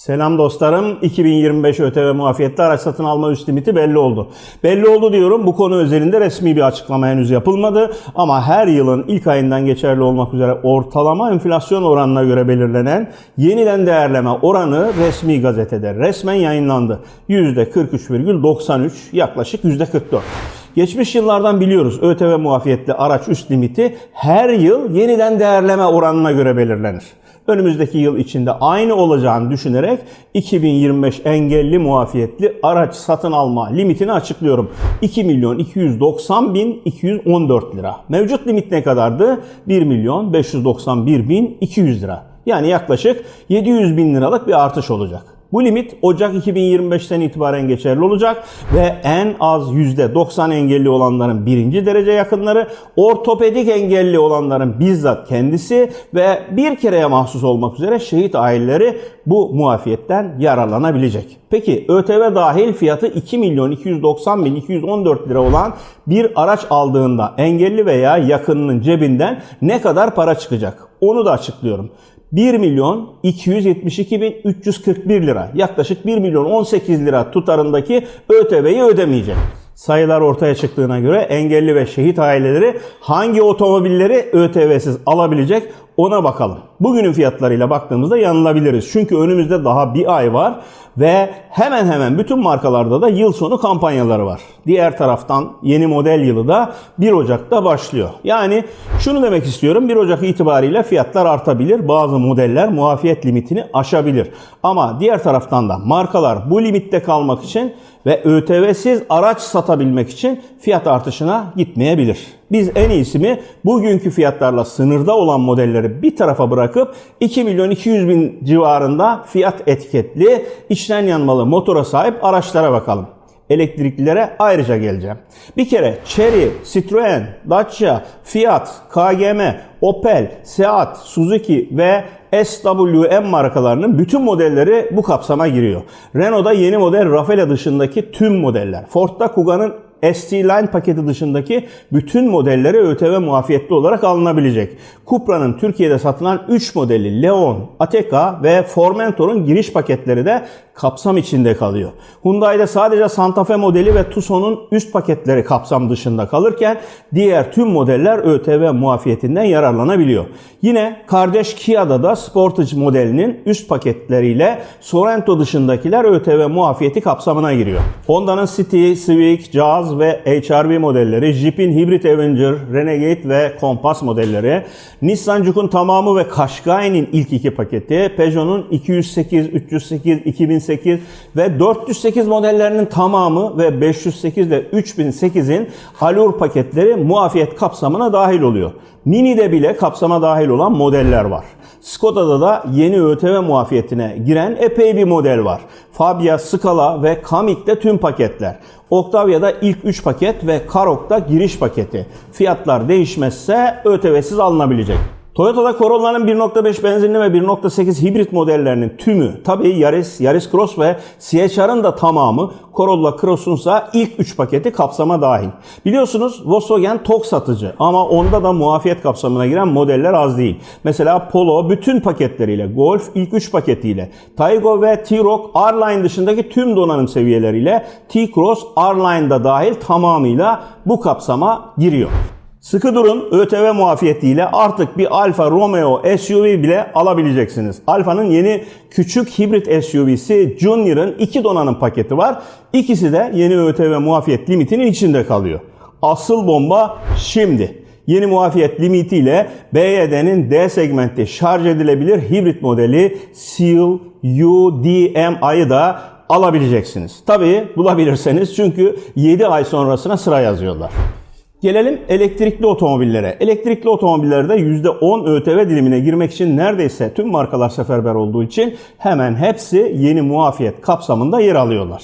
Selam dostlarım. 2025 ÖTV muafiyetli araç satın alma üst limiti belli oldu. Belli oldu diyorum. Bu konu özelinde resmi bir açıklama henüz yapılmadı. Ama her yılın ilk ayından geçerli olmak üzere ortalama enflasyon oranına göre belirlenen yeniden değerleme oranı resmi gazetede resmen yayınlandı. %43,93 yaklaşık %44. Geçmiş yıllardan biliyoruz ÖTV muafiyetli araç üst limiti her yıl yeniden değerleme oranına göre belirlenir önümüzdeki yıl içinde aynı olacağını düşünerek 2025 engelli muafiyetli araç satın alma limitini açıklıyorum. 2 milyon 290 bin 214 lira. Mevcut limit ne kadardı? 1 milyon 591 bin 200 lira. Yani yaklaşık 700 bin liralık bir artış olacak. Bu limit Ocak 2025'ten itibaren geçerli olacak ve en az %90 engelli olanların birinci derece yakınları, ortopedik engelli olanların bizzat kendisi ve bir kereye mahsus olmak üzere şehit aileleri bu muafiyetten yararlanabilecek. Peki ÖTV dahil fiyatı 2 milyon 290 bin 214 lira olan bir araç aldığında engelli veya yakınının cebinden ne kadar para çıkacak? Onu da açıklıyorum. 1 milyon 272 bin 341 lira yaklaşık 1 milyon 18 lira tutarındaki ÖTV'yi ödemeyecek. Sayılar ortaya çıktığına göre engelli ve şehit aileleri hangi otomobilleri ÖTV'siz alabilecek ona bakalım. Bugünün fiyatlarıyla baktığımızda yanılabiliriz. Çünkü önümüzde daha bir ay var ve hemen hemen bütün markalarda da yıl sonu kampanyaları var. Diğer taraftan yeni model yılı da 1 Ocak'ta başlıyor. Yani şunu demek istiyorum 1 Ocak itibariyle fiyatlar artabilir. Bazı modeller muafiyet limitini aşabilir. Ama diğer taraftan da markalar bu limitte kalmak için ve ÖTV'siz araç satabilmek için fiyat artışına gitmeyebilir. Biz en iyisi mi bugünkü fiyatlarla sınırda olan modelleri bir tarafa bırakıp 2 milyon 200 bin civarında fiyat etiketli içten yanmalı motora sahip araçlara bakalım. Elektriklilere ayrıca geleceğim. Bir kere Chery, Citroen, Dacia, Fiat, KGM, Opel, Seat, Suzuki ve SWM markalarının bütün modelleri bu kapsama giriyor. Renault'da yeni model Rafale dışındaki tüm modeller. Ford'da Kuga'nın ST Line paketi dışındaki bütün modelleri ÖTV muafiyetli olarak alınabilecek. Cupra'nın Türkiye'de satılan 3 modeli Leon, Ateca ve Formentor'un giriş paketleri de kapsam içinde kalıyor. Hyundai'de sadece Santa Fe modeli ve Tucson'un üst paketleri kapsam dışında kalırken diğer tüm modeller ÖTV muafiyetinden yararlanabiliyor. Yine kardeş Kia'da da Sportage modelinin üst paketleriyle Sorento dışındakiler ÖTV muafiyeti kapsamına giriyor. Honda'nın City, Civic, Jazz ve HR-V modelleri, Jeep'in Hybrid Avenger, Renegade ve Compass modelleri, Nissan Juke'un tamamı ve Qashqai'nin ilk iki paketi, Peugeot'un 208, 308, 2008 ve 408 modellerinin tamamı ve 508 ve 3008'in Allure paketleri muafiyet kapsamına dahil oluyor. Mini'de bile kapsama dahil olan modeller var. Skoda'da da yeni ÖTV muafiyetine giren epey bir model var. Fabia, Scala ve Kamik'te tüm paketler. Octavia'da ilk 3 paket ve Karok'ta giriş paketi. Fiyatlar değişmezse ÖTV'siz alınabilecek. Toyota'da Corolla'nın 1.5 benzinli ve 1.8 hibrit modellerinin tümü, tabii Yaris, Yaris Cross ve CHR'ın da tamamı Corolla Cross'unsa ilk 3 paketi kapsama dahil. Biliyorsunuz Volkswagen TOG satıcı ama onda da muafiyet kapsamına giren modeller az değil. Mesela Polo bütün paketleriyle, Golf ilk 3 paketiyle, Taygo ve T-Roc R-Line dışındaki tüm donanım seviyeleriyle T-Cross R-Line'da dahil tamamıyla bu kapsama giriyor. Sıkı durun ÖTV muafiyetiyle artık bir Alfa Romeo SUV bile alabileceksiniz. Alfa'nın yeni küçük hibrit SUV'si Junior'ın iki donanım paketi var. İkisi de yeni ÖTV muafiyet limitinin içinde kalıyor. Asıl bomba şimdi. Yeni muafiyet limitiyle BYD'nin D segmentte şarj edilebilir hibrit modeli Seal UDMI'yi da alabileceksiniz. Tabii bulabilirseniz çünkü 7 ay sonrasına sıra yazıyorlar. Gelelim elektrikli otomobillere. Elektrikli otomobillerde %10 ÖTV dilimine girmek için neredeyse tüm markalar seferber olduğu için hemen hepsi yeni muafiyet kapsamında yer alıyorlar.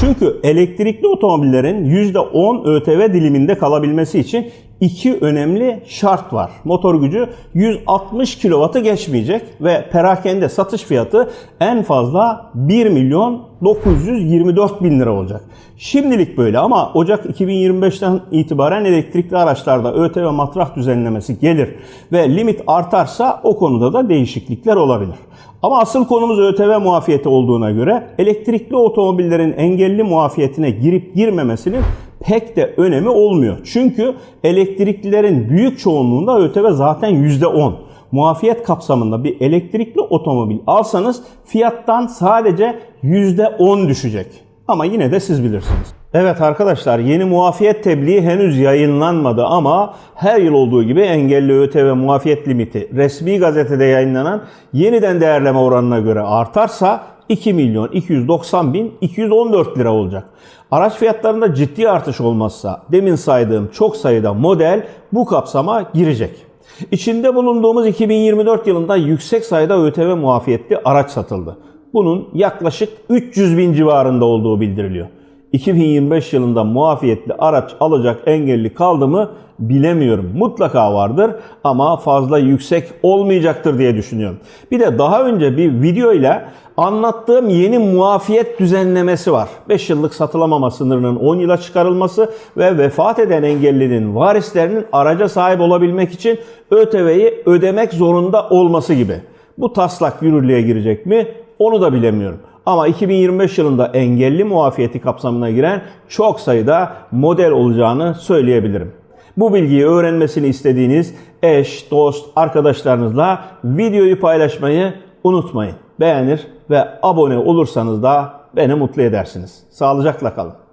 Çünkü elektrikli otomobillerin %10 ÖTV diliminde kalabilmesi için iki önemli şart var. Motor gücü 160 kW'ı geçmeyecek ve perakende satış fiyatı en fazla 1 milyon 924 bin lira olacak. Şimdilik böyle ama Ocak 2025'ten itibaren elektrikli araçlarda ÖTV matrah düzenlemesi gelir ve limit artarsa o konuda da değişiklikler olabilir. Ama asıl konumuz ÖTV muafiyeti olduğuna göre elektrikli otomobillerin engelli muafiyetine girip girmemesinin pek de önemi olmuyor. Çünkü elektriklilerin büyük çoğunluğunda ÖTV zaten %10 muafiyet kapsamında bir elektrikli otomobil alsanız fiyattan sadece %10 düşecek. Ama yine de siz bilirsiniz. Evet arkadaşlar yeni muafiyet tebliği henüz yayınlanmadı ama her yıl olduğu gibi engelli ÖTV muafiyet limiti resmi gazetede yayınlanan yeniden değerleme oranına göre artarsa 2 milyon 290 bin 214 lira olacak. Araç fiyatlarında ciddi artış olmazsa demin saydığım çok sayıda model bu kapsama girecek. İçinde bulunduğumuz 2024 yılında yüksek sayıda ÖTV muafiyetli araç satıldı. Bunun yaklaşık 300 bin civarında olduğu bildiriliyor. 2025 yılında muafiyetli araç alacak engelli kaldı mı bilemiyorum. Mutlaka vardır ama fazla yüksek olmayacaktır diye düşünüyorum. Bir de daha önce bir video ile anlattığım yeni muafiyet düzenlemesi var. 5 yıllık satılamama sınırının 10 yıla çıkarılması ve vefat eden engellinin varislerinin araca sahip olabilmek için ÖTV'yi ödemek zorunda olması gibi. Bu taslak yürürlüğe girecek mi? Onu da bilemiyorum. Ama 2025 yılında engelli muafiyeti kapsamına giren çok sayıda model olacağını söyleyebilirim. Bu bilgiyi öğrenmesini istediğiniz eş, dost, arkadaşlarınızla videoyu paylaşmayı unutmayın. Beğenir ve abone olursanız da beni mutlu edersiniz. Sağlıcakla kalın.